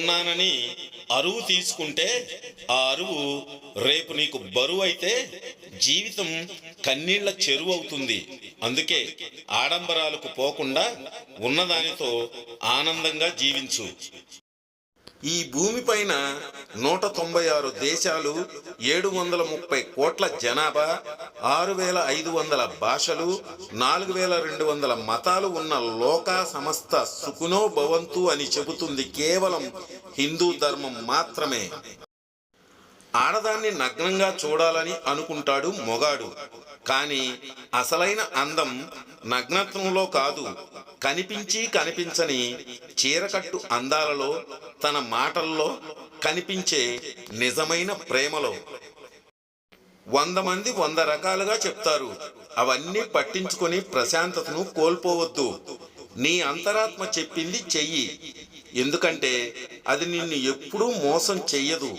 ఉన్నానని అరువు తీసుకుంటే ఆ అరువు రేపు నీకు బరువు అయితే జీవితం కన్నీళ్ళ చెరువు అవుతుంది. అందుకే ఆడంబరాలకు పోకుండా ఉన్నదానితో ఆనందంగా జీవించు. ఈ భూమిపైన నూట తొంభై ఆరు దేశాలు ఏడు వందల ముప్పై కోట్ల జనాభా ఆరు వేల ఐదు వందల భాషలు నాలుగు వేల రెండు వందల మతాలు ఉన్న లోక సమస్త సుఖునో భవంతు అని చెబుతుంది కేవలం హిందూ ధర్మం మాత్రమే. ఆడదాన్ని నగ్నంగా చూడాలని అనుకుంటాడు మొగాడు. కానీ అసలైన అందం నగ్నత్వంలో కాదు కనిపించి కనిపించని చీరకట్టు అందాలలో తన మాటల్లో కనిపించే నిజమైన ప్రేమలో. వంద మంది వంద రకాలుగా చెప్తారు అవన్నీ పట్టించుకొని ప్రశాంతతను కోల్పోవద్దు. నీ అంతరాత్మ చెప్పింది చెయ్యి ఎందుకంటే అది నిన్ను ఎప్పుడూ మోసం చెయ్యదు.